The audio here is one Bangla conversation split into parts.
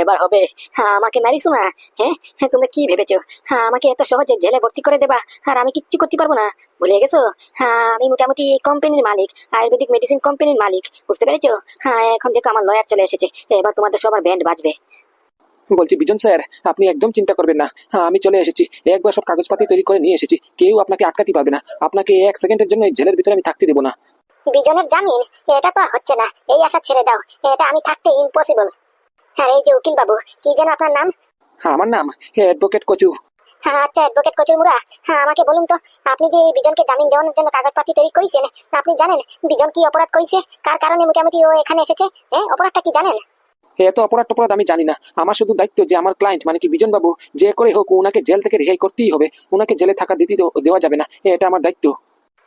এবার হবে। হ্যাঁ, আমাকে মারিস না হ্যাঁ হ্যাঁ, তোমরা কি ভেবেছো? হ্যাঁ আমাকে এত সহজে জেলে ভর্তি করে দেবা। আর আমি কিচ্ছু করতে পারব না। ভুলে গেছো? হ্যাঁ আমি মোটামুটি এই কোম্পানির মালিক আয়ুর্বেদিক মেডিসিন কোম্পানির মালিক। বুঝতে পেরেছ? হ্যাঁ এখন দেখো আমার লয়ার চলে এসেছে। এবার তোমাদের সবার ব্যান্ড বাজবে। বলছি বিজন স্যার আপনি একদম চিন্তা করবেন না। হ্যাঁ আমি চলে এসেছি। একবার সব কাগজপাতি তৈরি করে নিয়ে এসেছি। কেউ আপনাকে আটকাতে পারবে না। আপনাকে এক সেকেন্ডের জন্য এই জেলের ভিতরে আমি থাকতে দেবো না। বিজনের জামিন? এটা তো আর হচ্ছে না। এই আশা ছেড়ে দাও। এটা আমি থাকতে ইম্পসিবল হ্যাঁ এই যে উকিল বাবু কি যেন আপনার নাম? হ্যাঁ আমার নাম অ্যাডভোকেট কচু। হ্যাঁ আচ্ছা অ্যাডভোকেট কচুরমুড়া হ্যাঁ আমাকে বলুন তো আপনি যে এই বিজনকে জামিন দেওয়ানোর জন্য কাগজপাতি তৈরি করেছেন আপনি জানেন বিজন কি অপরাধ করেছে? কার কারণে মোটামুটি ও এখানে এসেছে? হ্যাঁ অপরাধটা কি জানেন? এত অপরাধ টপরাধ আমি জানি না। আমার শুধু দায়িত্ব যে আমার ক্লায়েন্ট মানে কি বিজন বাবু যে করে হোক ওনাকে জেল থেকে রেহাই করতেই হবে। ওনাকে জেলে থাকা দিতে দেওয়া যাবে না। এটা আমার দায়িত্ব।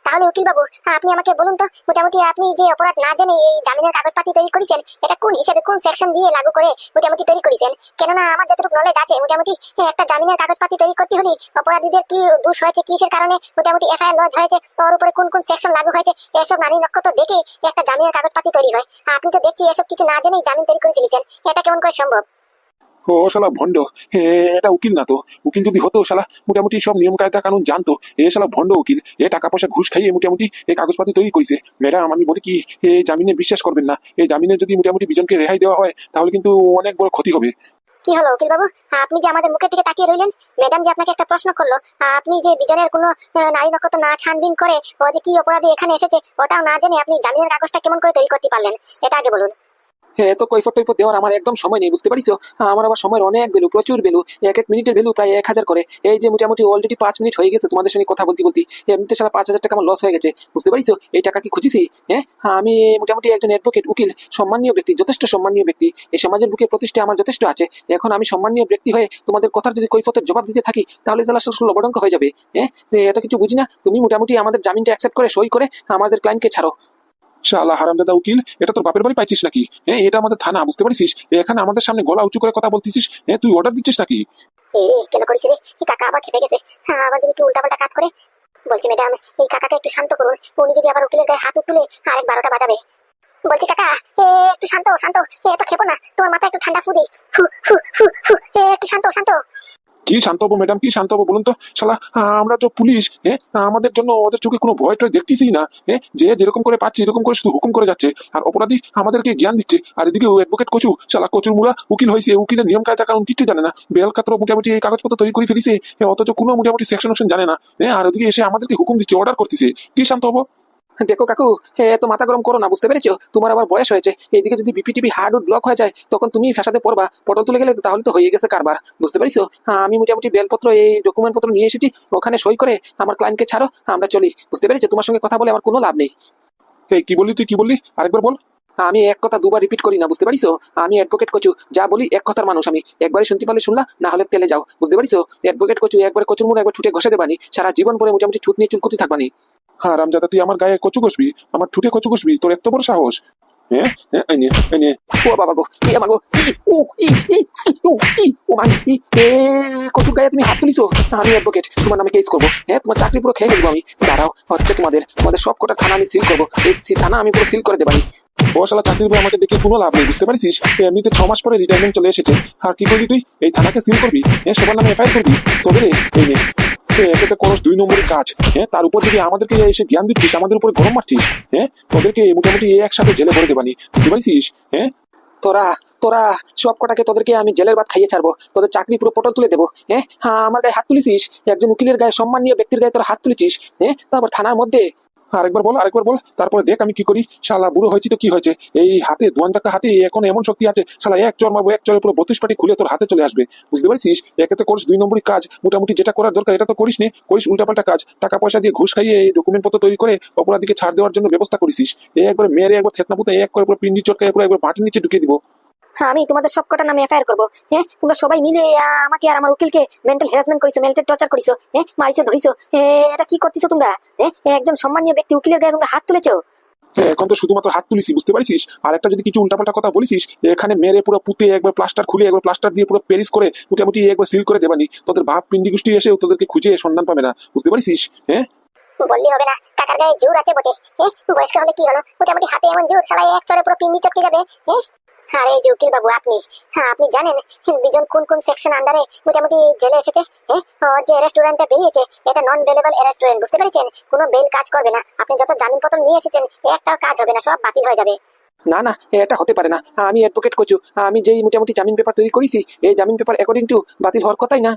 তাহলে উকিল বাবু, আপনি আমাকে বলুন তো, মোটামুটি আপনি যে অপরাধ না জেনে এই জামিনের কাগজপাতি তৈরি করেছেন, এটা কোন হিসেবে কোন সেকশন দিয়ে লাগু করে মোটামুটি তৈরি করেছেন? কেননা আমার যতটুকু নলেজ আছে, মোটামুটি একটা জামিনের কাগজপাতি তৈরি করতে হলে অপরাধীদের কি দোষ হয়েছে, কিসের কারণে মোটামুটি এফআইআর লজ হয়েছে, ওর উপরে কোন কোন সেকশন লাগু হয়েছে, এসব নারী নক্ষত্র দেখে একটা জামিনের কাগজপাতি তৈরি হয়। আপনি তো দেখছি এসব কিছু না জেনেই জামিন তৈরি করে ফেলেছেন, এটা কেমন করে সম্ভব? ও শালা ভণ্ড এটা উকিল না তো। উকিল যদি হতো, শালা, মোটামুটি সব নিয়ম কায়দা কানুন জানতো। এ, শালা ভণ্ড উকিল, এ, টাকা পয়সা ঘুষ খাইয়ে মোটামুটি কাগজপাতি তৈরি করেছে ম্যাডাম, আমি বলি কি জামিনে বিশ্বাস করবেন না। জামিনে যদি মোটামুটি বিজনকে রেহাই দেওয়া হয়, তাহলে কিন্তু অনেক বড় ক্ষতি হবে। কি হলো, উকিল বাবু? আপনি যে আমাদের মুখের দিকে তাকিয়ে রইলেন, ম্যাডাম যে আপনাকে একটা প্রশ্ন করল, আপনি যে বিজনের কোনো নারী নক্ষত্র না ছানবিন করে, ও যে কি অপরাধী এখানে এসেছে, ওটাও না জেনে আপনি জামিনের কাগজটা কেমন করে তৈরি করতে পারলেন? এটা আগে বলুন। হ্যাঁ এত কৈফত টৈফত দেওয়ার আমার একদম সময় নেই, বুঝতে পারিস? আমার আবার সময়ের অনেক ভ্যালু, প্রচুর ভ্যালু। এক এক মিনিটের ভ্যালু প্রায় এক হাজার করে। এই যে মোটামুটি অলরেডি পাঁচ মিনিট হয়ে গেছে তোমাদের সঙ্গে কথা বলতে বলতে। এমনিতে সারা পাঁচ হাজার টাকা আমার লস হয়ে গেছে, বুঝতে পারিস? এই টাকা কি খুঁজিছি? হ্যাঁ আমি মোটামুটি একজন অ্যাডভোকেট উকিল, সম্মানীয় ব্যক্তি, যথেষ্ট সম্মানীয় ব্যক্তি। এই সমাজের বুকে প্রতিষ্ঠা আমার যথেষ্ট আছে। এখন আমি সম্মানীয় ব্যক্তি হয়ে তোমাদের কথার যদি কৈফতের জবাব দিতে থাকি, তাহলে তাহলে আসলে লবডঙ্ক হয়ে যাবে। হ্যাঁ এত কিছু বুঝি না? তুমি মোটামুটি আমাদের জামিনটা অ্যাকসেপ্ট করে, সই করে আমাদের ক্লায়েন্টকে ছাড়ো। শালা হারামজাদা উকিল এটা তোর বাপের বাড়ি পাইছিস নাকি? হ্যাঁ এটা আমাদের থানা বুঝতে পারিস এখানে আমাদের সামনে গলা উঁচু করে কথা বলতেছিস হ্যাঁ তুই অর্ডার দিচ্ছিস নাকি? কেন করিস রে? কাকা আবার খেপে গেছে। হ্যাঁ, আবার যদি একটু কাজ করে। বলছি ম্যাডাম এই কাকাকে একটু শান্ত করুন। উনি যদি আবার উকিলের গায়ে হাত তুলে আরেক বারোটা বাজাবে। বলছি কাকা এ একটু শান্ত শান্ত। এ এত খেপো না। তোমার মাথা একটু ঠান্ডা ফু একটু শান্ত শান্ত। কি শান্ত হব ম্যাডাম কি শান্ত হব বলুন তো? শালা আমরা তো পুলিশ হ্যাঁ আমাদের জন্য ওদের চোখে কোনো ভয় টয় দেখতেছি না হ্যাঁ যে যেরকম করে পাচ্ছে এরকম করে শুধু হুকুম করে যাচ্ছে। আর অপরাধী আমাদেরকে জ্ঞান দিচ্ছে। আর এদিকে অ্যাডভোকেট কচু, শালা কচুর মুড়া উকিল হয়েছে উকিলের নিয়ম কায়দা কারণ কিছু জানে না। বেলকাত্র মোটামুটি এই কাগজপত্র তৈরি করে ফেলিছে অথচ কোনো মোটামুটি সেকশন জানে না হ্যাঁ আর ওদিকে এসে আমাদেরকে হুকুম দিচ্ছে অর্ডার করতেছে। কি শান্ত হব? দেখো কাকু এ, এত মাথা গরম করো না বুঝতে পেরেছ? তোমার আবার বয়স হয়েছে। এইদিকে যদি বিপিটিভি হার্ড ব্লক হয়ে যায় তখন তুমি ফ্যাসাতে পড়বা। পটল তুলে গেলে তাহলে তো হয়ে গেছে কারবার। বুঝতে পারিছো? হ্যাঁ, আমি মোটামুটি বেলপত্র এই ডকুমেন্ট পত্র নিয়ে এসেছি। ওখানে সই করে আমার ক্লায়েন্টকে ছাড়ো আমরা চলি। বুঝতে পেরেছ? তোমার সঙ্গে কথা বলে আমার কোনো লাভ নেই। এই কি বললি তুই? কি বললি? আরেকবার বল। আমি এক কথা দুবার রিপিট করি না বুঝতে পারিছো? আমি অ্যাডভোকেট কচু। যা বলি এক কথার মানুষ আমি। একবারে শুনতে পারলে শুনলা না হলে তেলে যাও। বুঝতে পারিছো? অ্যাডভোকেট কচু একবার কচুর মুড়ে একবার ছুটে ঘষে দেবানি। সারা জীবন পরে মোটামুটি ছুট নিয়ে চুলকুতি থাকবানি। হ্যাঁ রামজাদা, তুই আমার গায়ে কচু কষবি? আমার ঠুটে কচু কষবি? তোর এত বড় সাহস। হ্যাঁ হ্যাঁ গায়ে তুমি হাত আমি কেস করব। হ্যাঁ তোমার পুরো খেয়ে ফেলব আমি। হচ্ছে তোমাদের। থানা আমি সিল করব। থানা আমি পুরো সিল করে চাকরির আমাকে দেখে কোনো লাভ নেই, বুঝতে তুই এমনিতে ছ মাস পরে রিটায়ারমেন্ট চলে এসেছে। আর কি করবি তুই? এই থানাকে সিল করবি? হ্যাঁ সবার নামে এফআইআর করবি? তোদের এই নে। এটাতে করস দুই নম্বরের কাজ হ্যাঁ? তার উপর যদি আমাদেরকে এসে জ্ঞান দিচ্ছিস, আমাদের উপরে গরম মারছিস হ্যাঁ? তোদেরকে মোটামুটি একসাথে জেলে ভরে দেবানি, বুঝতে পারছিস? হ্যাঁ? তোরা তোরা সব কটাকে তোদেরকে আমি জেলের ভাত খাইয়ে ছাড়বো, তোদের চাকরি পুরো পটল তুলে দেবো হ্যাঁ? হ্যাঁ আমার গায়ে হাত তুলিছিস, একজন উকিলের গায়ে সম্মানীয় ব্যক্তির গায়ে তোরা হাত তুলেছিস হ্যাঁ? তারপর থানার মধ্যে আরেকবার বল আরেকবার বল। তারপরে দেখ আমি কি করি। শালা বুড়ো হয়েছি তো কি হয়েছে? এই হাতে দোয়ান টাকা হাতে এখন এমন শক্তি আছে। শালা এক চর মারবো, এক চরে পুরো বত্রিশ পাটি খুলে তোর হাতে চলে আসবে। বুঝতে পারছিস? একে তো করিস দুই নম্বরই কাজ। মোটামুটি যেটা করার দরকার, এটা তো করিস নে করিস উল্টাপাল্টা কাজ। টাকা পয়সা দিয়ে ঘুষ খাইয়ে এই ডকুমেন্ট পত্র তৈরি করে অপরাধীকে ছাড় দেওয়ার জন্য ব্যবস্থা করিস এই একবার মেরে একবার থেতনা পুঁতে এক করে পুরো পিন্ডি চটকা একবার একবার মাটির নিচে ঢুকিয়ে দিব। আমি তোমাদের সব কটার নামে এফআইআর করব। হ্যাঁ তোমরা সবাই মিলে আমাকে আর আমার উকিলকে মেন্টাল হ্যারাসমেন্ট করিছো মেন্টাল টর্চার করিছো হ্যাঁ মারিছো ধরিছো। এটা কি করতেছো তোমরা? হ্যাঁ একজন সম্মানীয় ব্যক্তি উকিলের গায়ে তোমরা হাত তুলেছো? হ্যাঁ, এখন তো শুধুমাত্র হাত তুলিস বুঝতে পারিস আর একটা যদি কিছু উল্টাপাল্টা কথা বলিস এখানে মেরে পুরো পুঁতে একবার প্লাস্টার খুলে একবার প্লাস্টার দিয়ে পুরো পেরিস করে মোটামুটি একবার সিল করে দেবানি। তোদের বাপ পিন্ডি গোষ্ঠী এসে তোদেরকে খুঁজে সন্ধান পাবে না বুঝতে পারিস হ্যাঁ? বললি হবে না কাকার গায়ে জোর আছে বটে। হ্যাঁ বয়স্ক হলে কি হলো? মোটামুটি হাতে এমন জোর সালাই এক চড়ে পুরো পিন্ডি চটকে যাবে হ্যাঁ? আরে এই যে উকিল বাবু আপনি। হ্যাঁ আপনি জানেন বিজন কোন কোন সেকশন আন্ডারে মোটামুটি জেলে এসেছে হ্যাঁ? ওর যে রেস্টুরেন্টটা বেরিয়েছে এটা নন বেলেবল রেস্টুরেন্ট বুঝতে পেরেছেন? কোনো বেল কাজ করবে না। আপনি যত জামিনপত্র নিয়ে এসেছেন একটাও কাজ হবে না সব বাতিল হয়ে যাবে। না না এটা হতে পারে না। আমি অ্যাডভোকেট করছু। আমি যেই মোটামুটি জামিন পেপার তৈরি করেছি এই জামিন পেপার অ্যাকর্ডিং টু বাতিল হওয়ার কথাই না।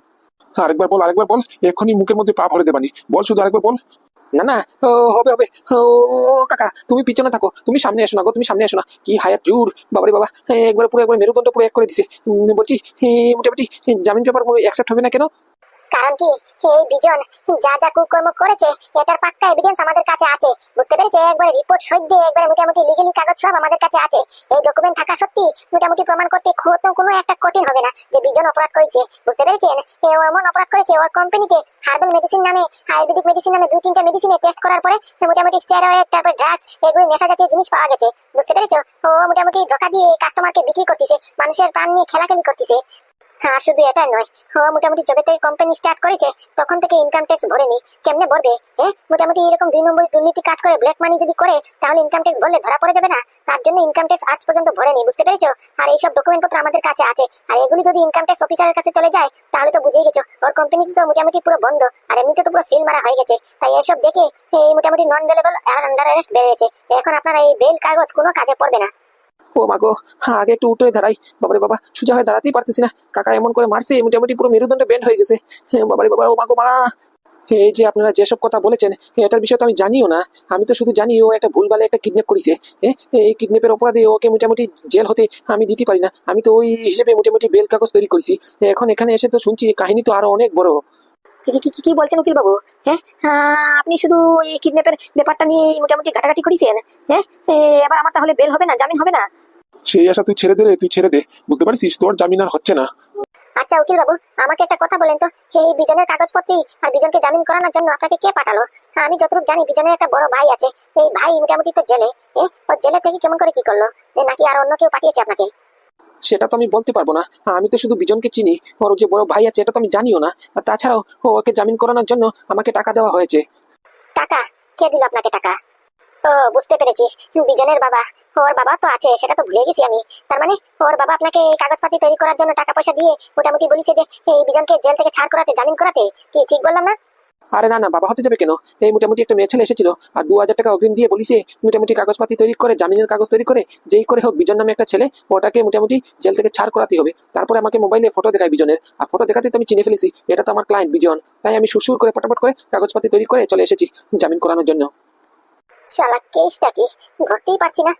আরেকবার বল আরেকবার বল এক্ষুনি মুখের মধ্যে পা ভরে দেবানি বল শুধু আরেকবার বল। না না হবে হবে। ও, কাকা, তুমি পিছনে থাকো, তুমি সামনে এসো না গো, তুমি সামনে এসো না। কি হায়াত জুর, বাবারে বাবা। একবার পুরো, একবার মেরুদণ্ড পুরো এক করে দিছে। বলছি মোটামুটি জামিন পেপার অ্যাকসেপ্ট হবে না কেন? কারণ কি? এই বিজন, যা যা কুকর্ম করেছে, এটার পাক্কা এভিডেন্স আমাদের কাছে আছে। বুঝতে পেরেছে? একবারে রিপোর্ট সই দিয়ে একবারে মোটামুটি লিগেলি কাগজ সব আমাদের কাছে আছে। এই ডকুমেন্ট থাকা সত্যি মোটামুটি প্রমাণ করতে খুব কোনো একটা কঠিন হবে না যে বিজন অপরাধ করেছে। বুঝতে পেরেছেন? ও এমন অপরাধ করেছে, ওর কোম্পানিতে হার্বাল মেডিসিন নামে, আয়ুর্বেদিক মেডিসিন নামে দুই, তিনটা মেডিসিনে টেস্ট করার পরে মোটামুটি স্টেরয়েড তারপর ড্রাগস এগুলো নেশা জাতীয় জিনিস পাওয়া গেছে। বুঝতে পেরেছ? ও মোটামুটি ধোকা দিয়ে কাস্টমারকে বিক্রি করতেছে, মানুষের প্রাণ নিয়ে খেলাখেলি করতেছে। হ্যাঁ শুধু এটা নয়। ও মোটামুটি যবে থেকে কোম্পানি স্টার্ট করেছে তখন থেকে ইনকাম ট্যাক্স ভরেনি কেমনে ভরবে? হ্যাঁ মোটামুটি এরকম দুই নম্বর দুর্নীতি কাজ করে ব্ল্যাক মানি যদি করে, তাহলে ইনকাম ট্যাক্স ভরলে ধরা পড়ে যাবে না। তার জন্য ইনকাম ট্যাক্স আজ পর্যন্ত ভরেনি বুঝতে পেরেছ? আর এইসব ডকুমেন্ট পত্র আমাদের কাছে আছে। আর এগুলি যদি ইনকাম ট্যাক্স অফিসারের কাছে চলে যায়, তাহলে তো বুঝেই গেছো, ওর কোম্পানি তো মোটামুটি পুরো বন্ধ, আর এমনিতে তো পুরো সিল মারা হয়ে গেছে। তাই এসব দেখে, এই মোটামুটি নন বেলেবল আন্ডার অ্যারেস্ট বেড়েছে এখন আপনারা এই বেল কাগজ কোনো কাজে পড়বে না। ও মা গো হ্যাঁ আগে একটু উঠে দাঁড়াই। বাবারে বাবা, সোজা হয়ে দাঁড়াতেই পারতেছি না। কাকা এমন করে মারছে মোটামুটি পুরো মেরুদণ্ড বেন্ড হয়ে গেছে। বাবারে বাবা, ও মা গো, মা! এই যে আপনারা যেসব কথা বলেছেন এটার বিষয়ে তো আমি জানিও না। আমি তো শুধু জানি, ও একটা ভুলভালে একটা কিডন্যাপ করেছে। এই কিডন্যাপের অপরাধে ওকে মোটামুটি জেল হতে আমি দিতে পারি না। আমি তো ওই হিসেবে মোটামুটি বেল কাগজ তৈরি করেছি। এখন এখানে এসে তো শুনছি, কাহিনী তো আরও অনেক বড়। কি, কি- বলছেন উকিল বাবু? হ্যাঁ আপনি শুধু এই কিডন্যাপের ব্যাপারটা নিয়ে মোটামুটি ঘাটাঘাটি করেছেন? হ্যাঁ এবার আমার তাহলে বেল হবে না, জামিন হবে না? সেই আশা তুই ছেড়ে দে রে তুই ছেড়ে দে। বুঝতে পারছিস? তোর জামিন আর হচ্ছে না। আচ্ছা উকিল বাবু আমাকে একটা কথা বলেন তো। এই বিজনের কাগজপত্র আর বিজনকে জামিন করানোর জন্য আপনাকে কে পাঠালো? আমি যতটুকু জানি বিজনের একটা বড় ভাই আছে। এই ভাই মোটামুটি তো জেলে। এ ও জেলে থেকে কেমন করে কি করল? নাকি আর অন্য কেউ পাঠিয়েছে আপনাকে? সেটা তো আমি বলতে পারব না। আমি তো শুধু বিজনকে চিনি। ওর যে বড় ভাই আছে এটা তো আমি জানিও না। আর তাছাড়াও ওকে জামিন করানোর জন্য আমাকে টাকা দেওয়া হয়েছে। টাকা? কে দিল আপনাকে টাকা? বুঝতে পেরেছি। বিজনের বাবা, ওর বাবা তো আছে, সেটা তো ভুলে গেছি আমি। তার মানে ওর বাবা আপনাকে এই কাগজপাতি তৈরি করার জন্য টাকা পয়সা দিয়ে মোটামুটি বলিছে যে, এই বিজনকে জেল থেকে ছাড় করাতে, জামিন করাতে। কি ঠিক বললাম না? আরে না না, বাবা হতে যাবে কেন? এই মোটামুটি একটা মেয়ে ছেলে এসেছিল, আর দু হাজার টাকা অগ্রিম দিয়ে বলিছে, মোটামুটি কাগজপাতি তৈরি করে, জামিনের কাগজ তৈরি করে, যেই করে হোক, বিজন নামে একটা ছেলে, ওটাকে মোটামুটি জেল থেকে ছাড় করাতে হবে। তারপরে আমাকে মোবাইলে ফটো দেখায় বিজনের। আর ফটো দেখাতে তো আমি চিনে ফেলেছি, এটা তো আমার ক্লায়েন্ট বিজন। তাই আমি সুসুর করে ফটাফট করে কাগজপাতি তৈরি করে চলে এসেছি, জামিন করানোর জন্য। শালা কেসটা কি? ধরতেই পারছি না।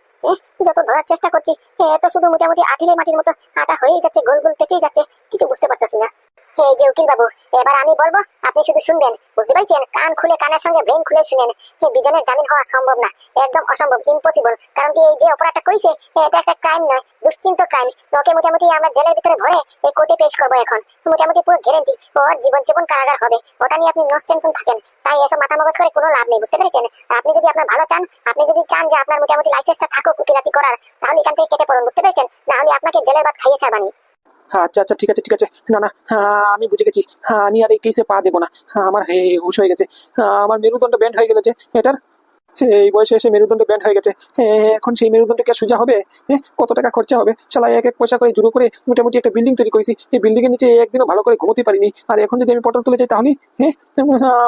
যত ধরার চেষ্টা করছি, এ তো শুধু মোটামুটি আঠিলে মাটির মতো আটা হয়েই যাচ্ছে, গোল গোল পেঁচেই যাচ্ছে, কিছু বুঝতে পারতেছি না। এই যে উকিল বাবু, এবার আমি বলব, আপনি শুধু শুনবেন, বুঝতে পারছেন? কান খুলে কানের সঙ্গে, ব্রেন খুলে শুনেন। বিজনের জামিন হওয়া সম্ভব না, একদম অসম্ভব ইম্পসিবল কারণ কি এই যে অপরাধটা করেছে এটা একটা ক্রাইম নয়, দুশ্চিন্ত ক্রাইম ওকে মোটামুটি আমরা জেলের ভিতরে ভরে এই কোর্টে পেশ করব এখন। মোটামুটি পুরো গ্যারেন্টি ওর জীবন জীবন কারাগার হবে। ওটা নিয়ে আপনি নস্টেনশন থাকেন। তাই এসব মাথা মগজ করে কোনো লাভ নেই, বুঝতে পেরেছেন? আপনি যদি আপনার ভালো চান, আপনি যদি চান যে আপনার মোটামুটি লাইসেন্সটা থাকুক উকিলাতি করার, তাহলে এখান থেকে কেটে পড়ুন, বুঝতে পেরেছেন? না হলে আপনাকে জেলের ভাত খাইয়ে ছাড়বানি। আচ্ছা আচ্ছা ঠিক আছে ঠিক আছে। না না হ্যাঁ আমি বুঝে গেছি। হ্যাঁ আমি আর এই কেসে পা দেবো না। হ্যাঁ আমার হুশ হয়ে গেছে। হ্যাঁ, আমার মেরুদণ্ড ব্যান্ড হয়ে গেছে এটার এই বয়সে এসে মেরুদণ্ড ব্যান্ড হয়ে গেছে। এখন সেই মেরুদণ্ড কে সোজা হবে? হ্যাঁ, কত টাকা খরচা হবে? শালা এক এক পয়সা করে জুড়ো করে মোটামুটি একটা বিল্ডিং তৈরি করেছি। এই বিল্ডিং এর নিচে একদিনও ভালো করে ঘুমোতে পারিনি। আর এখন যদি আমি পটল তুলে যাই তাহলে? হ্যাঁ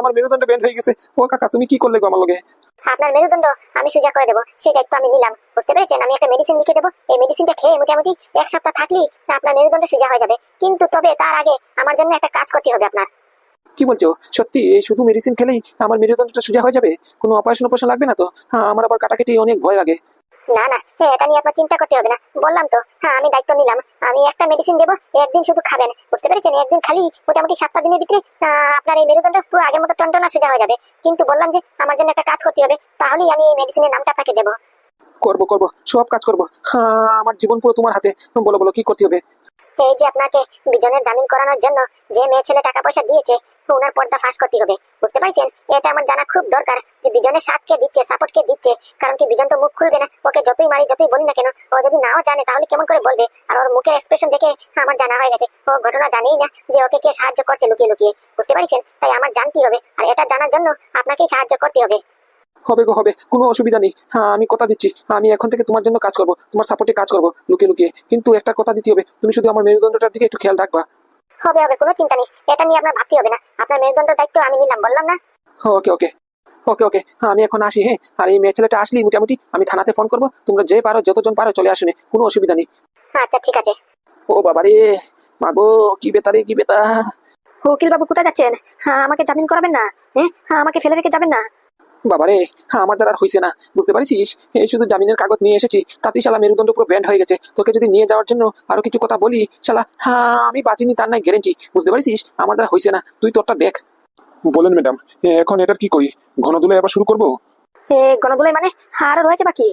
আমার মেরুদণ্ড ব্যান্ড হয়ে গেছে। ও কাকা তুমি কি করলে গো আমার লগে? আপনার মেরুদণ্ড আমি সোজা করে দেবো। সেই দায়িত্ব আমি নিলাম। বুঝতে পেরেছেন? আমি একটা মেডিসিন লিখে দেবো। এই মেডিসিনটা খেয়ে মোটামুটি এক সপ্তাহ থাকলেই আপনার মেরুদণ্ড সোজা হয়ে যাবে। কিন্তু তবে তার আগে আমার জন্য একটা কাজ করতে হবে আপনার। কি বলছো? সত্যি এই শুধু মেডিসিন খেলেই আমার মেরুদণ্ডটা সোজা হয়ে যাবে? কোনো অপারেশন অপারেশন লাগবে না তো? হ্যাঁ আমার আবার কাটাকাটি অনেক ভয় লাগে। না না এটা নিয়ে আপনার চিন্তা করতে হবে না। বললাম তো হ্যাঁ আমি দায়িত্ব নিলাম। আমি একটা মেডিসিন দেবো একদিন শুধু খাবেন। বুঝতে পেরেছেন? একদিন খালি মোটামুটি সাতটা দিনের ভিতরে আপনার এই মেরুদণ্ড পুরো আগের মতো টনটনা সোজা হয়ে যাবে। কিন্তু বললাম যে আমার জন্য একটা কাজ করতে হবে তাহলেই আমি এই মেডিসিনের নামটা আপনাকে দেবো। করব করব সব কাজ করব। হ্যাঁ আমার জীবন পুরো তোমার হাতে। বলো বলো কি করতে হবে? এই যে আপনাকে বিজনের জামিন করানোর জন্য যে মেয়ে ছেলে টাকা পয়সা দিয়েছে, ওনার পর্দা ফাঁস করতে হবে। বুঝতে পারছেন? এটা আমার জানা খুব দরকার যে বিজনের সাথ কে দিচ্ছে সাপোর্ট কে দিচ্ছে, কারণ কি বিজন তো মুখ খুলবে না, ওকে যতই মারি, যতই বলি না কেন, ও যদি নাও জানে তাহলে কেমন করে বলবে? আর ওর মুখের এক্সপ্রেশন দেখে আমার জানা হয়ে গেছে, ও ঘটনা জানেই না যে ওকে কে সাহায্য করছে লুকিয়ে লুকিয়ে। বুঝতে পারছেন? তাই আমার জানতে হবে, আর এটা জানার জন্য আপনাকেই সাহায্য করতে হবে। হবে গো হবে। কোনো অসুবিধা নেই। হ্যাঁ আমি কথা দিচ্ছি। আমি এখন থেকে তোমার জন্য কাজ করব তোমার সাপোর্টে কাজ করব লুকিয়ে লুকিয়ে। কিন্তু একটা কথা দিতে হবে তুমি শুধু আমার মেরুদণ্ডটার দিকে একটু খেয়াল রাখবা। হবে হবে কোনো চিন্তা নেই। এটা নিয়ে আপনার ভাবতে হবে না। আপনার মেরুদণ্ড দায়িত্ব আমি নিলাম বললাম না? ওকে ওকে। ওকে ওকে। হ্যাঁ আমি এখন আসি হ্যাঁ। আর এই মেয়ে ছেলেটা আসলেই মোটামুটি আমি থানাতে ফোন করব। তোমরা যে পারো যতজন পারো চলে আসুনে কোনো অসুবিধা নেই। আচ্ছা ঠিক আছে। ও বাবা রে মাগো কি বেতা রে কি বেতা। উকিল বাবু কোথায় যাচ্ছেন? হ্যাঁ আমাকে জামিন করাবেন না হ্যাঁ? হ্যাঁ আমাকে ফেলে রেখে যাবেন না? বাবারে হ্যাঁ আমার দ্বারা আর হয়েছে না। বুঝতে পারিস এই শুধু জামিনের কাগজ নিয়ে এসেছি তাতেই শালা মেরুদণ্ড পুরো ব্যান্ড হয়ে গেছে। তোকে যদি নিয়ে যাওয়ার জন্য আরও কিছু কথা বলি শালা হ্যাঁ আমি বাঁচিনি তার নাই গ্যারেন্টি বুঝতে পারিস আমার দ্বারা হয়েছে না। তুই তোরটা দেখ। বলেন ম্যাডাম এখন এটার কি করি? ঘনদুলাই আবার শুরু করব? গণদুলাই মানে আরও রয়েছে বাকি।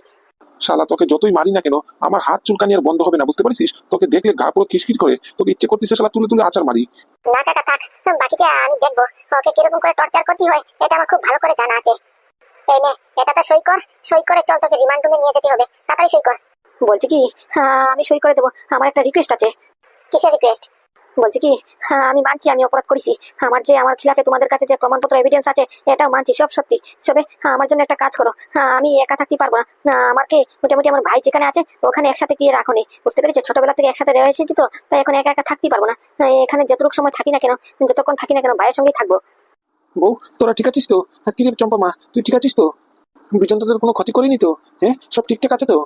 শালা তোকে যতই মারি না কেন আমার হাত চুলকানি আর বন্ধ হবে না বুঝতে পারছিস তোকে দেখলে গা পুরো খিসখিস করে। তোকে ইচ্ছে করতেছে শালা তুলে তুলে আচার মারি। না কাকা থাক। বাকিটা আমি দেখব। ওকে কীরকম করে টর্চার করতে হয় এটা আমার খুব ভালো করে জানা আছে। এই নে এটাতে সই কর সই করে চল তোকে রিমান্ড রুমে নিয়ে যেতে হবে। তাড়াতাড়ি সই কর। বলছি কি হ্যাঁ আমি সই করে দেবো। আমার একটা রিকোয়েস্ট আছে। কিসের রিকোয়েস্ট বলছি কি হ্যাঁ আমি মানছি আমি অপরাধ করেছি। আমার যে আমার খিলাফে তোমাদের কাছে যে প্রমাণপত্র এভিডেন্স আছে এটাও মানছি সব সত্যি। তবে হ্যাঁ, আমার জন্য একটা কাজ করো। হ্যাঁ আমি একা থাকতে পারব না। আমাকে মোটামুটি আমার ভাই যেখানে আছে ওখানে একসাথে গিয়ে রাখো নি। বুঝতে পেরেছ? ছোটবেলা থেকে একসাথে রয়ে এসেছি তো তাই এখন একা একা থাকতে পারব না। এখানে যতটুকু সময় থাকি না কেন যতক্ষণ থাকি না কেন ভাইয়ের সঙ্গেই থাকব। বউ, তোরা ঠিক আছিস তো? আর কি চম্পা মা, তুই ঠিক আছিস তো? বিজন তোদের কোনো ক্ষতি করিনি তো? হ্যাঁ সব ঠিকঠাক আছে তো?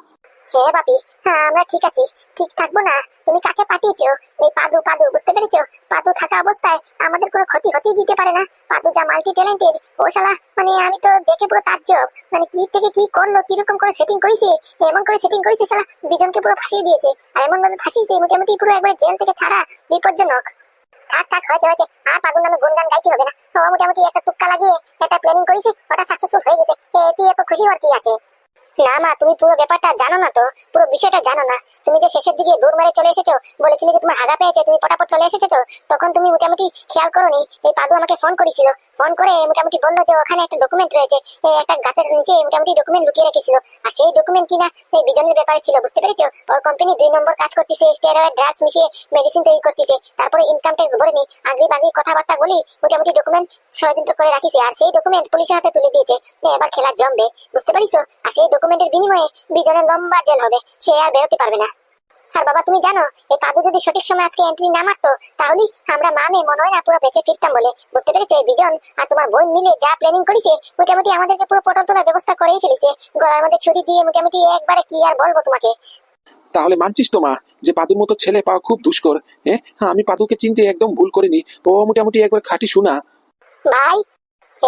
হে বাপি। হ্যাঁ আমরা ঠিক আছি। ঠিক থাকব না। তুমি কাকে পাঠিয়েছো? এই পাদু পাদু, বুঝতে পেরেছ? পাদু থাকা অবস্থায় আমাদের কোনো ক্ষতি হতেই দিতে পারে না। পাদু যা মাল্টি ট্যালেন্টেড ও শালা মানে আমি তো দেখে পুরো তাজ্জব। মানে কি থেকে কি করল, কীরকম করে সেটিং করেছে, এমন করে সেটিং করেছে, শালা বিজনকে পুরো ফাঁসিয়ে দিয়েছে। আর এমন ভাবে ফাঁসিয়েছে, মোটামুটি পুরো একবার জেল থেকে ছাড়া বিপজ্জনক। থাক থাক হয়েছে হয়েছে আর পাগুন নামে গুনগান গাইতে হবে না। মোটামুটি একটা তুক্কা লাগিয়ে একটা প্ল্যানিং করেছি, ওটা সাকসেসফুল হয়ে গেছে। এতে এত খুশি হওয়ার কি আছে? না মা, তুমি পুরো ব্যাপারটা জানো না তো, পুরো বিষয়টা জানো না। তুমি যে শেষের দিকে দূর মেরে চলে এসেছ, বলেছিলে যে তোমার হাগা পেয়েছে, তুমি পটাপট চলে এসেছ তো, তখন তুমি মোটামুটি খেয়াল করোনি, এই পাদু আমাকে ফোন করেছিল। ফোন করে মোটামুটি বলল যে ওখানে একটা ডকুমেন্ট রয়েছে একটা গাছের নিচে মোটামুটি ডকুমেন্ট লুকিয়ে রেখেছিল। আর সেই ডকুমেন্ট কিনা, এই বিজনের ব্যাপারে ছিল, বুঝতে পেরেছ? ওর কোম্পানি দুই নম্বর কাজ করতেছে স্টেরয়েড ড্রাগস মিশিয়ে মেডিসিন তৈরি করতেছে, তারপরে ইনকাম ট্যাক্স ভরে নি আগলি বাগলি কথাবার্তা বলি, মোটামুটি ডকুমেন্ট ষড়যন্ত্র করে রাখিছে, আর সেই ডকুমেন্ট পুলিশের হাতে তুলে দিয়েছে এবার খেলা জমবে, বুঝতে পারিস আর সেই ডকুমেন্টের বিনিময়ে বিজনের লম্বা জেল হবে সে আর বেরোতে পারবে না। আর বাবা তুমি জানো এই পাদু যদি সঠিক সময় আজকে এন্ট্রি না মারতো তাহলে আমরা মা মেয়ে মনে হয় না পুরো বেঁচে ফিরতাম বলে। বুঝতে পেরেছ এই বিজন আর তোমার বোন মিলে যা প্ল্যানিং করেছে মোটামুটি আমাদেরকে পুরো পটল তোলার ব্যবস্থা করেই ফেলেছে। গলার মধ্যে ছুরি দিয়ে মোটামুটি একবারে কি আর বলব তোমাকে? তাহলে মানছিস তো মা যে পাদুর মতো ছেলে পাওয়া খুব দুষ্কর হ্যাঁ আমি পাদুকে চিনতে একদম ভুল করিনি। ও মোটামুটি একবার খাঁটি শোনা। ভাই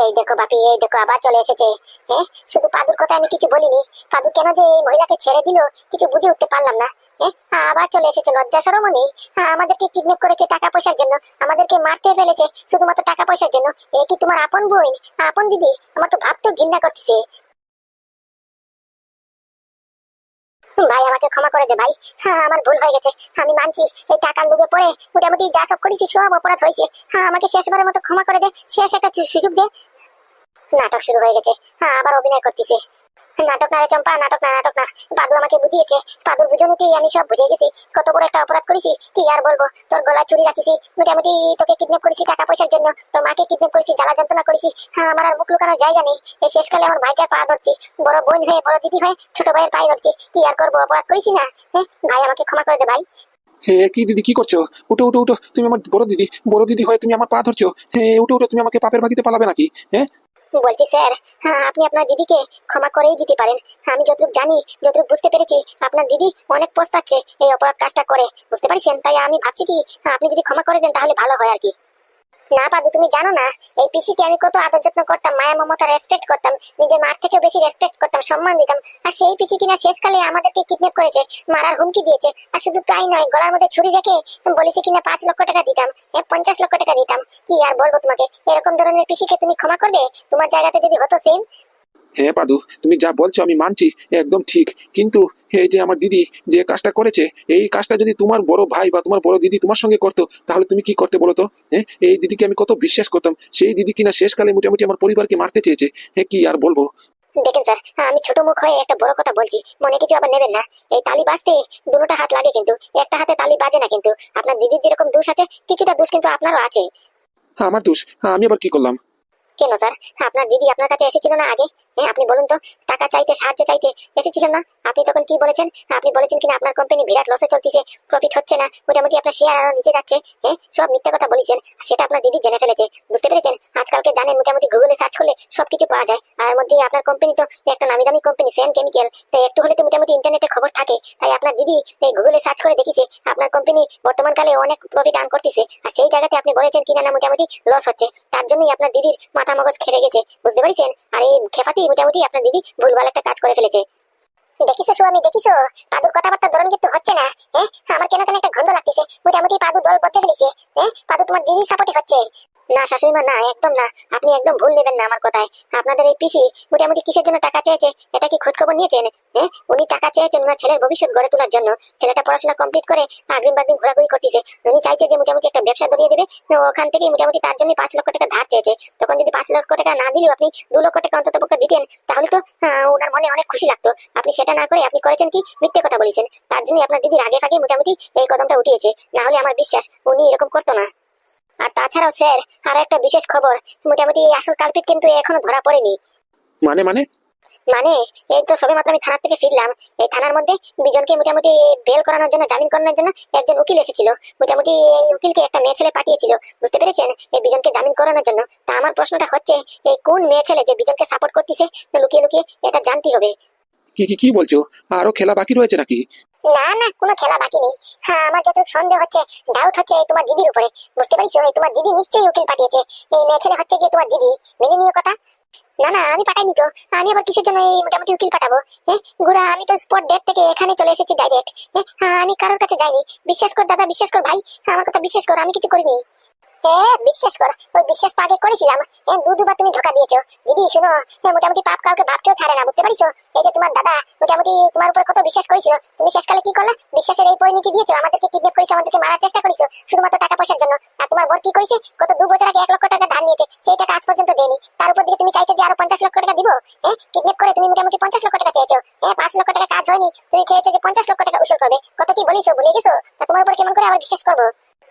এই দেখো বাপি, এই দেখো আবার চলে এসেছে। হ্যাঁ শুধু পাদুর কথা আমি কিছু বলিনি। পাদু কেন যে এই মহিলাকে ছেড়ে দিল, কিছু বুঝে উঠতে পারলাম না। হ্যাঁ আবার চলে এসেছে লজ্জা সরমও নেই আমাদেরকে কিডন্যাপ করেছে টাকা পয়সার জন্য। আমাদেরকে মারতে ফেলেছে শুধুমাত্র টাকা পয়সার জন্য। এ কি তোমার আপন বোন? আপন দিদি? আমার তো ভাবতে ঘৃণা করতেছে। ভাই, আমাকে ক্ষমা করে দে ভাই। হ্যাঁ আমার ভুল হয়ে গেছে। আমি মানছি। এই টাকার লোভে পড়ে মোটামুটি যা সব করেছি, সব অপরাধ হয়েছে। হ্যাঁ আমাকে শেষবারের মতো ক্ষমা করে দে। শেষ একটা সুযোগ দে। নাটক শুরু হয়ে গেছে। হ্যাঁ আবার অভিনয় করতেছে। নাটক না রে চম্পা, নাটক না নাটক না। পাদু আমাকে বুঝিয়েছে। পাদুর বুঝনিতেই আমি সব বুঝে গেছি। কত বড় একটা অপরাধ করেছি, কি আর বলব? তোর গলায় চুরি রাখিছি। মোটামুটি তোকে কিডন্যাপ করেছি টাকা পয়সার জন্য। তোর মাকে কিডন্যাপ করেছি, জ্বালা যন্ত্রণা করেছি। হ্যাঁ আমার আর মুখ লুকানোর জায়গা নেই। এই শেষকালে আমার ভাইটার পা ধরছি। বড় বোন হয়ে, বড় দিদি হয়ে, ছোট ভাইয়ের পায়ে ধরছি। কি আর করব, অপরাধ করেছি না? হ্যাঁ ভাই আমাকে ক্ষমা করে দে, ভাই। হে, কি দিদি, কি করছ? উঠো উঠো উঠো। তুমি আমার বড় দিদি বড় দিদি হয়ে তুমি আমার পা ধরছো। হ্যাঁ উঠো উঠো। তুমি আমাকে পাপের ভাগিতে পালাবে নাকি? হ্যাঁ? বলছি স্যার? হ্যাঁ আপনি আপনার দিদিকে ক্ষমা করেই দিতে পারেন। আমি যতটুক জানি, যতটুক বুঝতে পেরেছি, আপনার দিদি অনেক পস্তাচ্ছে এই অপরাধ কাজটা করে। বুঝতে পারছেন? তাই আমি ভাবছি কি, আপনি যদি ক্ষমা করে দেন, তাহলে ভালো হয় আর কি। না পাদু, তুমি জানো না, এই পিসিকে আমি কত আদর যত্ন করতাম, মায়া মমতা রেসপেক্ট করতাম, নিজের মার থেকেও বেশি রেসপেক্ট করতাম, সম্মান দিতাম। আর সেই পিসি কিনা শেষকালে আমাদেরকে কিডন্যাপ করেছে, মারার হুমকি দিয়েছে। আর শুধু তাই নয়, গলার মধ্যে ছুরি রেখে বলেছে কিনা পাঁচ লক্ষ টাকা দিতাম পঞ্চাশ লক্ষ টাকা দিতাম। কি আর বলব তোমাকে? এরকম ধরনের পিসিকে তুমি ক্ষমা করবে? তোমার জায়গাতে যদি হতো সেম হ্যাঁ পাদু তুমি যা বলছো আমি মানছি একদম ঠিক। কিন্তু এই যে আমার দিদি যে কাজটা করেছে এই কাজটা যদি তোমার বড় ভাই বা তোমার বড় দিদি তোমার সঙ্গে করতো তাহলে তুমি কি করতে বলো তো হ্যাঁ এই দিদিকে আমি কত বিশ্বাস করতাম সেই দিদি কিনা শেষকালে মোটামুটি আমার পরিবারকে মারতে চেয়েছে। হ্যাঁ কি আর বলব? দেখেন স্যার আমি ছোট মুখ হয়ে একটা বড় কথা বলছি মনে কিছু আবার নেবেন না। এই তালি বাজতে দুটোটা হাত লাগে কিন্তু একটা হাতে তালি বাজে না কিন্তু। আপনার দিদির যেরকম দোষ আছে কিছুটা দোষ কিন্তু আপনারও আছে। হ্যাঁ আমার দোষ। হ্যাঁ আমি আবার কি করলাম? কেন স্যার? আপনার দিদি আপনার কাছে এসেছিল না আগে? হ্যাঁ আপনি বলুন তো, টাকা চাইতে, সাহায্য চাইতে এসেছিলেন না? আপনি তখন কি বলেছেন? আপনি বলেছেন কিনা আপনার কোম্পানি বিরাট লসে চলতেছে প্রফিট হচ্ছে না, মোটামুটি আপনার শেয়ার আরও নিচে যাচ্ছে হ্যাঁ? সব মিথ্যা কথা বলেছেন সেটা আপনার দিদি জেনে ফেলেছে, বুঝতে পেরেছেন? আজকালকে জানেন, মোটামুটি গুগলে সার্চ করলে সবকিছু পাওয়া যায়, আর মধ্যে আপনার কোম্পানি তো একটা নামি দামি কোম্পানি সেন কেমিক্যাল তাই একটু হলে তো মোটামুটি ইন্টারনেটে খবর থাকে, তাই আপনার দিদি এই গুগলে সার্চ করে দেখিছে, আপনার কোম্পানি বর্তমানকালে অনেক প্রফিট আর্ন করতেছে, আর সেই জায়গাতে আপনি বলেছেন কিনা না মোটামুটি লস হচ্ছে, তার জন্যই আপনার দিদির মাথা মগজ খেলে গেছে, বুঝতে পারছেন? আর এই খেফাতি মোটামুটি আপনার দিদি ভুলভাল একটা কাজ করে ফেলেছে। দেখিছো আমি দেখিছো পাদুর কথাবার্তা ধরন কিন্তু হচ্ছে না হ্যাঁ? আমার কেন কেন একটা গন্ধ লাগতেছে? মোটামুটি পাদু দল বদলে ফেলেছে হ্যাঁ? পাদু তোমার দিদি সাপোর্টে হচ্ছে। না শাশুড়ি মা না, একদম না। আপনি একদম ভুল নেবেন না আমার কথায়। আপনাদের এই পিসি মোটামুটি কিসের জন্য টাকা চেয়েছে, এটা কি খোঁজ খবর নিয়েছেন? হ্যাঁ উনি টাকা চেয়েছেন ওনার ছেলের ভবিষ্যৎ গড়ে তোলার জন্য। ছেলেটা পড়াশোনা কমপ্লিট করে আগ্রিম বাগ্রিম ঘোরাঘুরি করতেছে। উনি চাইছে যে মোটামুটি একটা ব্যবসা ধরিয়ে দেবে। ওখান থেকে মোটামুটি তার জন্য পাঁচ লক্ষ টাকা ধার চেয়েছে। তখন যদি পাঁচ লক্ষ টাকা না দিলেও আপনি দু লক্ষ টাকা অন্তত পক্ষে দিতেন, তাহলে তো ওনার মনে অনেক খুশি লাগতো। আপনি সেটা না করে আপনি করেছেন কি মিথ্যে কথা বলেছেন। তার জন্য আপনার দিদির আগে ফাগে মোটামুটি এই কদমটা উঠিয়েছে। না হলে আমার বিশ্বাস, উনি এরকম করতো না। আর তাছাড়াও স্যার আর একটা বিশেষ খবর মোটামুটি এই আসল কালপিট কিন্তু এখনও ধরা পড়েনি। মানে মানে? মানে এই তো সবে মাত্র আমি থানার থেকে ফিরলাম এই থানার মধ্যে বিজনকে মোটামুটি বেল করানোর জন্য জামিন করানোর জন্য একজন উকিল এসেছিল। মোটামুটি এই উকিলকে একটা মেয়ে ছেলে পাঠিয়েছিল বুঝতে পেরেছেন? এই বিজনকে জামিন করানোর জন্য। তা আমার প্রশ্নটা হচ্ছে এই কোন মেয়ে ছেলে যে বিজনকে সাপোর্ট করতেছে? লুকিয়ে লুকিয়ে এটা জানতে হবে। কি কি কি বলছো? আরও খেলা বাকি রয়েছে নাকি? না না, কোনো খেলা বাকি নেই। হ্যাঁ আমার যত সন্দেহ হচ্ছে ডাউট হচ্ছে তোমার দিদির উপরে। বুঝতে পারছ? তোমার দিদি নিশ্চয়ই উকিল পাঠিয়েছে। এই মেয়ে ছেলে হচ্ছে গিয়ে তোমার দিদি। মেনে নিয়ে কথা? না না, আমি পাঠাইনি তো। আমি আবার কিসের জন্য এই মোটামুটি উকিল পাঠাবো? হ্যাঁ গুড়া, আমি তো স্পট ডেট থেকে এখানে চলে এসেছি ডাইরেক্ট হ্যাঁ আমি কারোর কাছে যাইনি। বিশ্বাস কর দাদা, বিশ্বাস কর ভাই। আমার কথা বিশ্বাস কর, আমি কিছু করিনি। হ্যাঁ বিশ্বাস কর, ওই বিশ্বাস তো আগে করেছিলাম। হ্যাঁ দু দুবার তুমি ধোকা দিয়েছ। দিদি শোনো হ্যাঁ মোটামুটি পাপ কাউকে ভাবতেও ছাড়ে না, বুঝতে পারছ? এই যে তোমার দাদা, মোটামুটি তোমার উপর কত বিশ্বাস করেছিল, তুমি শেষকালে কি করলা? বিশ্বাসের এই পরিণতি দিয়েছ, আমাদেরকে কিডন্যাপ করেছ, আমাদেরকে মারার চেষ্টা করেছ, শুধুমাত্র টাকা পয়সার জন্য। আর তোমার বর কি করেছে? কত দু বছর আগে এক লক্ষ টাকা ধার নিয়েছে, সেই টাকা আজ পর্যন্ত দেয়নি। তার উপর দিকে তুমি চাইছো যে আরও পঞ্চাশ লক্ষ টাকা দিব? হ্যাঁ কিডন্যাপ করে তুমি মোটামুটি পঞ্চাশ লক্ষ টাকা চেয়েছো। হ্যাঁ পাঁচ লক্ষ টাকা কাজ হয়নি, তুমি চেয়েছো যে পঞ্চাশ লক্ষ টাকা উসুল করবে। কত কি বলিছো, ভুলে গেছো? তা তোমার উপর কেমন করে আবার বিশ্বাস করব?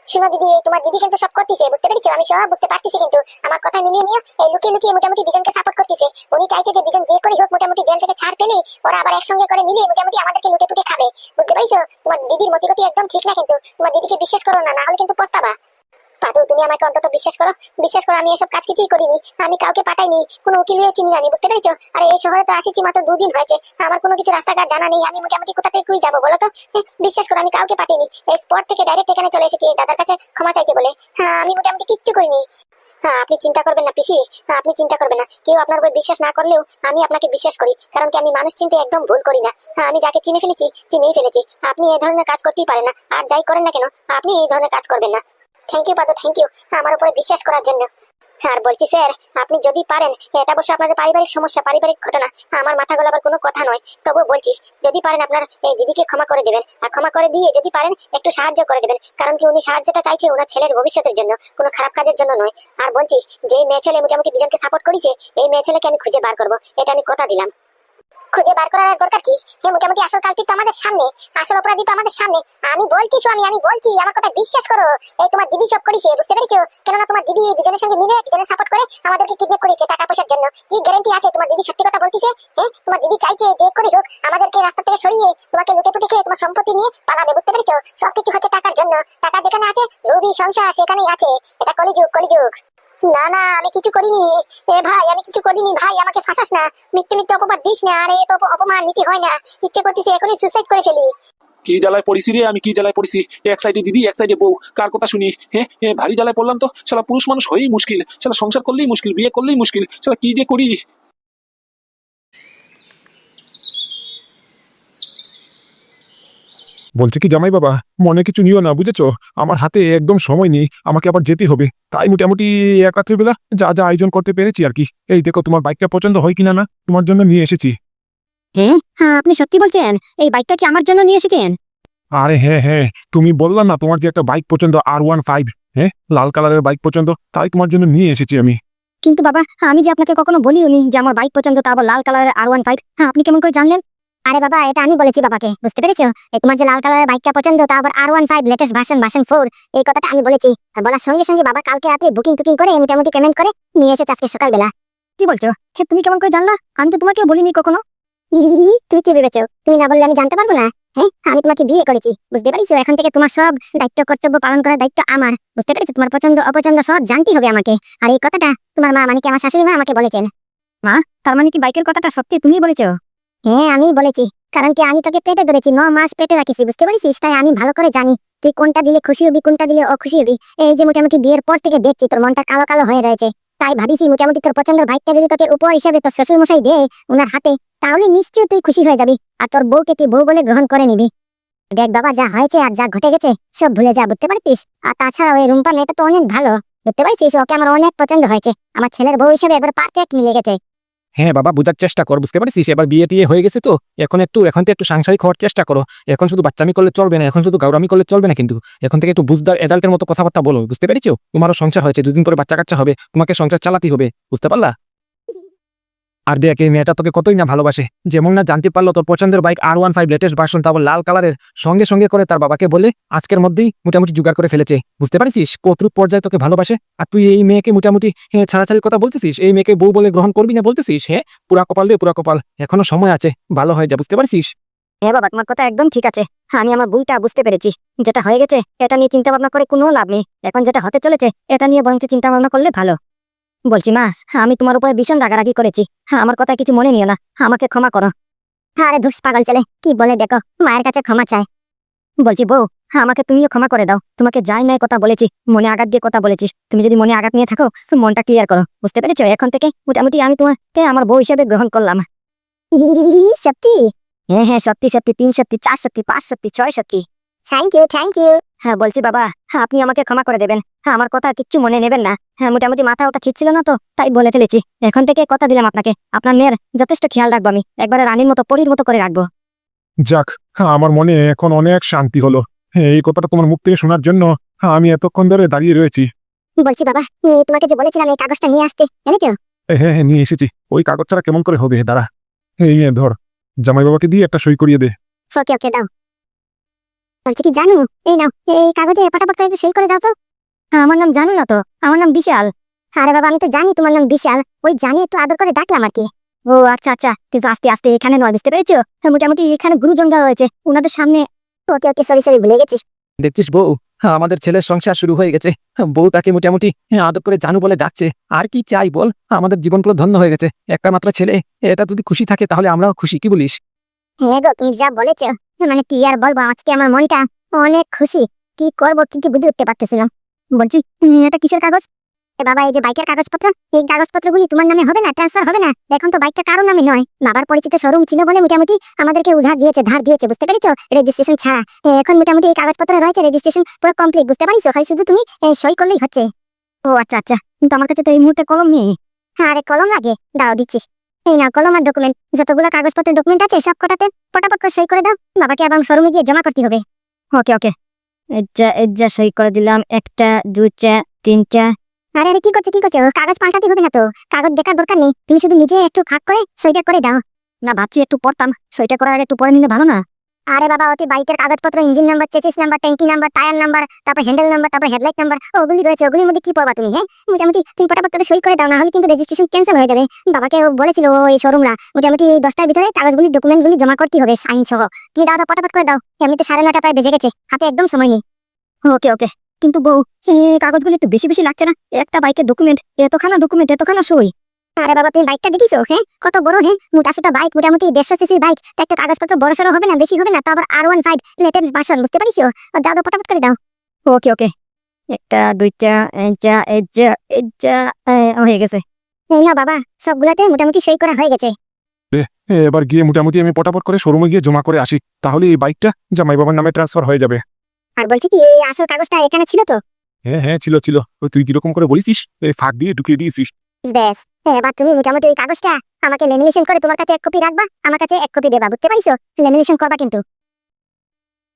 শোনো দিদি তোমার দিদি কিন্তু সব করতেছে, বুঝতে পেরেছ? আমি সব বুঝতে পারতেছি কিন্তু আমার কথা মিলিয়ে নিয়ে এই লুকিয়ে লুকিয়ে মোটামুটি বিজনকে সাপোর্ট করতেছে। উনি চাইছে যে বিজন যে করে হোক, মোটামুটি জেল থেকে ছাড় পেলে ওরা আবার একসঙ্গে করে মিলিয়ে মোটামুটি আমাদেরকে লুটে পুটে খাবে। বুঝতে পারছ? তোমার দিদির মতিগতি একদম ঠিক না কিন্তু। তোমার দিদিকে বিশ্বাস করো না না হলে কিন্তু পস্তাবা। পাদু তুমি আমাকে অন্তত বিশ্বাস করো। বিশ্বাস করো আমি এসব কাজ কিছুই করিনি। আমি কাউকে পাঠাইনি কোনো উকিল চিনি আমি বুঝতে পেরেছ? আর এই শহরে তো আসেছি মাত্র দুদিন হয়েছে। আমার কোনো কিছু রাস্তাঘাট জানা নেই আমি মোটামুটি কোথা থেকে যাব বলো তো? হ্যাঁ, বিশ্বাস করো আমি কাউকে পাঠিনি এই স্পট থেকে ডাইরেক্ট এখানে চলে এসেছি দাদার কাছে ক্ষমা চাইতে বলে। হ্যাঁ আমি মোটামুটি কিচ্ছু করিনি। হ্যাঁ আপনি চিন্তা করবেন না পিসি হ্যাঁ আপনি চিন্তা করবেন না। কেউ আপনার উপর বিশ্বাস না করলেও আমি আপনাকে বিশ্বাস করি কারণ কি আমি মানুষ চিনতে একদম ভুল করি না। হ্যাঁ আমি যাকে চিনে ফেলেছি চিনেই ফেলেছি। আপনি এই ধরনের কাজ করতেই পারেন না। আর যাই করেন না কেন আপনি এই ধরনের কাজ করবেন না। থ্যাংক ইউ পাদু থ্যাংক ইউ আমার উপরে বিশ্বাস করার জন্য। আর বলছি, স্যার, আপনি যদি পারেন, এটা অবশ্য আপনাদের পারিবারিক সমস্যা, পারিবারিক ঘটনা। আমার মাথা গলাবার কোনো কথা নয়। তবুও বলছি, যদি পারেন আপনার এই দিদিকে ক্ষমা করে দেবেন। আর ক্ষমা করে দিয়ে যদি পারেন, একটু সাহায্য করে দেবেন। কারণ কি উনি সাহায্যটা চাইছে ওনার ছেলের ভবিষ্যতের জন্য, কোনো খারাপ কাজের জন্য নয়। আর বলছি যে মেয়ে ছেলে মোটামুটি বিজনকে সাপোর্ট করেছে, এই মেয়ে ছেলেকে আমি খুঁজে বার করব। এটা আমি কথা দিলাম। খুঁজে বার করার দরকার কি? হে, মোটামুটি আসল কালপিট তো আমাদের সামনে, আসল অপরাধী তো আমাদের সামনে। আমি বলছি স্বামী আমি বলছি, আমার কথা বিশ্বাস করো। এই তোমার দিদি সব করেছে, বুঝতে পেরেছ? কেননা তোমার দিদি বিজনের সঙ্গে মিলে বিজনের সাপোর্ট করে আমাদেরকে কিডন্যাপ করেছে টাকা পয়সার জন্য। কি গ্যারান্টি আছে তোমার দিদি সত্যি কথা বলতেছে? হ্যাঁ তোমার দিদি চাইছে যে করে হোক, আমাদেরকে রাস্তা থেকে সরিয়ে তোমাকে লুটে পুটে খেয়ে তোমার সম্পত্তি নিয়ে পালাবে, বুঝতে পেরেছ? সবকিছু হচ্ছে টাকার জন্য। টাকা যেখানে আছে, লোভী সংসার সেখানেই আছে। এটা কলিযুগ কলিযুগ। না না, আমি কিছু করিনি। এ ভাই, আমি কিছু করিনি। ভাই, আমাকে ফাঁসাস না। দিস না। আরে তো অপমান, নীতি হয় না। ইচ্ছে এখনই সুসাইড করে ফেলি। কি জ্বালায় পড়িছি রে? আমি কি জ্বালায় পড়িছি এক সাইডে দিদি, এক সাইডে বউ। কার কথা শুনি? হ্যাঁ হ্যাঁ ভারী জ্বালায় পড়লাম তো? পুরুষ মানুষ হয়েই মুশকিল। সংসার করলেই মুশকিল, বিয়ে করলেই মুশকিল। শালা কি যে করি? বলছে কি জামাই বাবা মনে কিছু নিও না বুঝেছ? আমার হাতে একদম সময় নেই আমাকে আবার যেতে হবে। তাই মোটামুটি এক রাত্রিবেলা যা যা আয়োজন করতে পেরেছি আর কি। এই দেখো তোমার বাইকটা পছন্দ হয় কিনা না তোমার জন্য নিয়ে এসেছি। হ্যাঁ হ্যাঁ আপনি সত্যি বলছেন? এই বাইকটা কি আমার জন্য নিয়ে এসেছেন? আরে হ্যাঁ হ্যাঁ তুমি বললা না তোমার যে একটা বাইক পছন্দ আর ওয়ান ফাইভ হ্যাঁ? লাল কালারের বাইক পছন্দ তাই তোমার জন্য নিয়ে এসেছি আমি। কিন্তু বাবা আমি যে আপনাকে কখনো বলিওনি যে আমার বাইক পছন্দ তা আবার লাল কালারের আর ওয়ান ফাইভ হ্যাঁ আপনি কেমন করে জানলেন? আরে বাবা এটা আমি বলেছি বাবাকে বুঝতে পেরেছ? তোমার যে লাল কালারের বাইকটা পছন্দ তা আবার R one five latest version version four এই কথাটা আমি বলেছি। আর বলার সঙ্গে সঙ্গে বাবা কালকে রাতে বুকিং টুকিং করে মোটামুটি পেমেন্ট করে নিয়ে এসেছে আজকে সকালবেলা। কি বলছো? হে, তুমি কেমন করে জানলা? আমি তো তোমাকে বলিনি কখনো। তুমি কি ভেবেছো? তুমি না বললে আমি জানতে পারব না? হ্যাঁ আমি তোমাকে বিয়ে করেছি বুঝতে পারিছো? এখন থেকে তোমার সব দায়িত্ব কর্তব্য পালন করার দায়িত্ব আমার বুঝতে পেরেছ? তোমার পছন্দ অপছন্দ সব জানতেই হবে আমাকে। আর এই কথাটা তোমার মা মানে কি আমার শাশুড়ি মা আমাকে বলেছেন। মা তার মানে কি বাইকের কথাটা সত্যি তুমি বলেছ? হ্যাঁ আমি বলেছি। কারণ কি আমি তোকে পেটে ধরেছি, ন মাস পেটে রাখিছি, বুঝতে পারিস তাই আমি ভালো করে জানি তুই কোনটা দিলে খুশি হবি, কোনটা দিলে অখুশি হবি। এই যে মোটামুটি বিয়ের পর থেকে দেখছি তোর মনটা কালো কালো হয়ে রয়েছে। তাই ভাবিছি মোটামুটি তোর পছন্দের বাইকটা যদি তোকে উপহার হিসাবে তোর শ্বশুর মশাই দেয় ওনার হাতে, তাহলে নিশ্চয়ই তুই খুশি হয়ে যাবি। আর তোর বউকে তুই বউ বলে গ্রহণ করে নিবি। দেখ বাবা, যা হয়েছে আর যা ঘটে গেছে, সব ভুলে যা, বুঝতে পারতিস? আর তাছাড়া ওই রুম্পা মেয়েটা তো অনেক ভালো, বুঝতে পারছিস? ওকে আমার অনেক পছন্দ হয়েছে। আমার ছেলের বউ হিসেবে একবার পারফেক্ট মিলে গেছে। হ্যাঁ বাবা, বোঝার চেষ্টা কর, বুঝতে পারছিস? এবার বিয়ে টিয়ে হয়ে গেছে তো। এখন একটু, এখন তো একটু সাংসারিক হওয়ার চেষ্টা করো। এখন শুধু বাচ্চামি করলে চলবে না, এখন শুধু গাউরামি করলে চলবে না কিন্তু। এখন থেকে একটু বুঝদার এডাল্টের মতো কথাবার্তা বলো, বুঝতে পেরেছ? তোমারও সংসার হয়েছে, দুদিন পরে বাচ্চা কাচ্চা হবে, তোমাকে সংসার চালাতে হবে, বুঝতে পারলা? আর দেখ, এই মেয়েটা তোকে কতই না ভালোবাসে। যেমন না জানতে পারল তোর পছন্দের bike R one five latest version তারপর লাল কালারের। সঙ্গে সঙ্গে করে তার বাবাকে বলে, আজকের মধ্যেই মোটামুটি জোগাড় করে ফেলেছে। বুঝতে পারছিস? কতটুক পর্যায়ে তোকে ভালোবাসে? আর তুই এই মেয়েকে মোটামুটি ছাড়াছাড়ির কথা বলতেছিস? এই মেয়েকে বউ বলে গ্রহণ করবি না বলতেছিস? হ্যাঁ পুরা কপাল রে, পুরা কপাল। এখনও সময় আছে, ভালো হয়ে যা, বুঝতে পারছিস? হ্যাঁ বাবা, তোমার কথা একদম ঠিক আছে। আমি আমার ভুলটা বুঝতে পেরেছি। যেটা হয়ে গেছে, এটা নিয়ে চিন্তা ভাবনা করে কোনো লাভ নেই। এখন যেটা হতে চলেছে, এটা নিয়ে বরঞ্চ চিন্তা ভাবনা করলে ভালো। বলছি মা আমি তোমার উপরে ভীষণ রাগারাগি করেছি। হ্যাঁ আমার কথা কিছু মনে নিও না। আমাকে ক্ষমা করো। আরে ধুস পাগল ছেলে কি বলে দেখো মায়ের কাছে ক্ষমা চায়। বলছি বউ হ্যাঁ আমাকে তুমিও ক্ষমা করে দাও। তোমাকে যাই নাই কথা বলেছি মনে আঘাত দিয়ে কথা বলেছিস তুমি যদি মনে আঘাত নিয়ে থাকো মনটা ক্লিয়ার করো। বুঝতে পেরেছ? এখন থেকে মোটামুটি আমি তোমাকে আমার বউ হিসেবে গ্রহণ করলাম। সত্যি? হ্যাঁ হ্যাঁ সত্যি সত্যি তিন সত্যি চার সত্যি পাঁচ সত্যি ছয় সত্যি। থ্যাংক ইউ থ্যাংক ইউ হ্যাঁ বলছি বাবা হ্যাঁ আপনি আমাকে ক্ষমা করে দেবেন। হ্যাঁ আমার কথা কিচ্ছু মনে নেবেন না। হ্যাঁ মোটামুটি মাথা ওটা ঠিক ছিল না তো তাই বলে ফেলেছি। এখন থেকে কথা দিলাম আপনাকে। আপনার মেয়ের যথেষ্ট খেয়াল রাখব আমি। একবারে রানীর মতো পরীর মতো করে রাখব। যাক আমার মনে এখন অনেক শান্তি হলো। এই কথাটা তোমার মুখ থেকে শোনার জন্য আমি এতক্ষণ ধরে দাঁড়িয়ে রয়েছি। বলছি বাবা তোমাকে যে বলেছিলাম এই কাগজটা নিয়ে আসতে এনেছো হ্যাঁ হ্যাঁ নিয়ে এসেছি। ওই কাগজ ছাড়া কেমন করে হবে দাঁড়া। এই নে ধর। জামাই বাবাকে দিয়ে একটা সই করিয়ে দে। ওকে ওকে দাও। বলছি কি জানো? এই নাও এই কাগজে পটাপট করে সই করে দাও তো। আমার নাম জানো না তো আমার নাম বিশাল। আরে বাবা আমি তো জানি তোমার নাম বিশাল। ওই জানি একটু আদর করে ডাকলাম আর কি। ও আচ্ছা আচ্ছা কিন্তু আস্তে আস্তে এখানে নয় বুঝতে পেরেছ? মোটামুটি এখানে গুরুজনরা রয়েছে ওনাদের সামনে ওকে ওকে সরি সরি ভুলে গেছিস দেখছিস বউ? হ্যাঁ, আমাদের ছেলের সংসার শুরু হয়ে গেছে। বউ তাকে মোটামুটি আদর করে জানু বলে ডাকছে। আর কি চাই বল? আমাদের জীবনগুলো ধন্য হয়ে গেছে। একটা মাত্র ছেলে এটা যদি খুশি থাকে তাহলে আমরাও খুশি কি বলিস? হ্যাঁ গো তুমি যা বলেছ। মানে কি আর বলব? আজকে আমার মনটা অনেক খুশি। কি করব কিছু বুঝে উঠতে পারতেছিলাম। বলছি এটা কিসের কাগজ? বাবা, এই যে বাইকের কাগজপত্র, এই কাগজপত্রগুলি তোমার নামে হবে না ট্রান্সফার হবে না? এখন তো, বাইকটা কারও নামে নয়। বাবার পরিচিত শোরুম ছিল বলে মোটামুটি আমাদেরকে উধার দিয়েছে, ধার দিয়েছে, বুঝতে পেরেছ? রেজিস্ট্রেশন ছাড়া। এখন মোটামুটি এই কাগজপত্র রয়েছে রেজিস্ট্রেশন পুরো কমপ্লিট বুঝতে পারিছো খালি শুধু তুমি সই করলেই হচ্ছে। ও আচ্ছা আচ্ছা। কিন্তু আমার কাছে তো এই মুহূর্তে কলম নেই। হ্যাঁ আরে, কলম লাগে দাও, দিচ্ছি। এই নাও কলম আর ডকুমেন্ট যতগুলো কাগজপত্রের ডকুমেন্ট আছে সব কটাতে পটাপট সই করে দাও বাবাকে আবার শোরুমে গিয়ে জমা করতে হবে। ওকে ওকে। এজ্জা এজ্জা সই করে দিলাম। একটা দুইটা তিনটা। আরে আরে কি করছ কি করছ? কাগজ পাল্টাতে হবে না তো? কাগজ দেখার দরকার নেই। তুমি শুধু নিজে একটু খাক করে সইটা করে দাও। না ভাবছি একটু পড়তাম। সইটা করার আগে একটু পড়ে নিলে ভালো না। আরে বাবা ওতে বাইকের কাগজপত্র ইঞ্জিন নাম্বার চেসিস নাম্বার ট্যাঙ্কি নাম্বার টায়ার নাম্বার তারপর হ্যান্ডেল নাম্বার তারপর হেডলাইট নাম্বার ওগুলি রয়েছে, ওগুলির মধ্যে কি পড়বা তুমি হ্যাঁ? মোটামুটি তুমি পটাপট করে সই করে দাও, না হলে কিন্তু রেজিস্ট্রেশন ক্যান্সেল হয়ে যাবে। বাবাকে ও বলেছিল এই শোরুমরা মোটামুটি এই দশটার ভিতরে কাগজগুলি ডকুমেন্টগুলি জমা করতে হবে সাইন সহ। তুমি দাও পটাপট করে দাও, এমনিতে সাড়ে নটা প্রায় বেজে গেছে, হাতে একদম সময় নেই। ওকে ওকে, কিন্তু বউ কাগজগুলো একটু বেশি বেশি লাগছে না? একটা বাইকের ডকুমেন্ট এতখানা ডকুমেন্ট এতখানা সই। আরে বাবা তুমি বাইকটা দেখিছো? হ্যাঁ কত বড় হ্যাঁ মোটাসোটা বাইক মোটামুটি দেড়শো সিসির বাইক একটা কাগজপত্র বড় সড়ো হবে না বেশি হবে না তো আবার R one five latest version বুঝতে পারিছো ও দাও দাও পটাপট করে দাও। ওকে ওকে। একটা দুইটা এটা এটা এ, হয়ে গেছে। এই না বাবা সবগুলাতে মোটামুটি সই করা হয়ে গেছে। এ, এবার গিয়ে মোটামুটি আমি পটাপট করে শোরুমে গিয়ে জমা করে আসি। তাহলে এই বাইকটা জামাই বাবার নামে ট্রান্সফার হয়ে যাবে। আর বলছি কি এই আসল কাগজটা এখানে ছিল তো? হ্যাঁ হ্যাঁ ছিল ছিল। ওই তুই যেরকম করে বলিস এই ফাঁক দিয়ে ঢুকিয়ে দিয়েছিস। ব্যাস, এবার তুমি মোটামুটি ওই কাগজটা আমাকে লেমিনেশন করে তোমার কাছে এক কপি রাখবা, আমার কাছে এক কপি দেবা, বুঝতে পারিছো? লেমিনেশন করবা কিন্তু।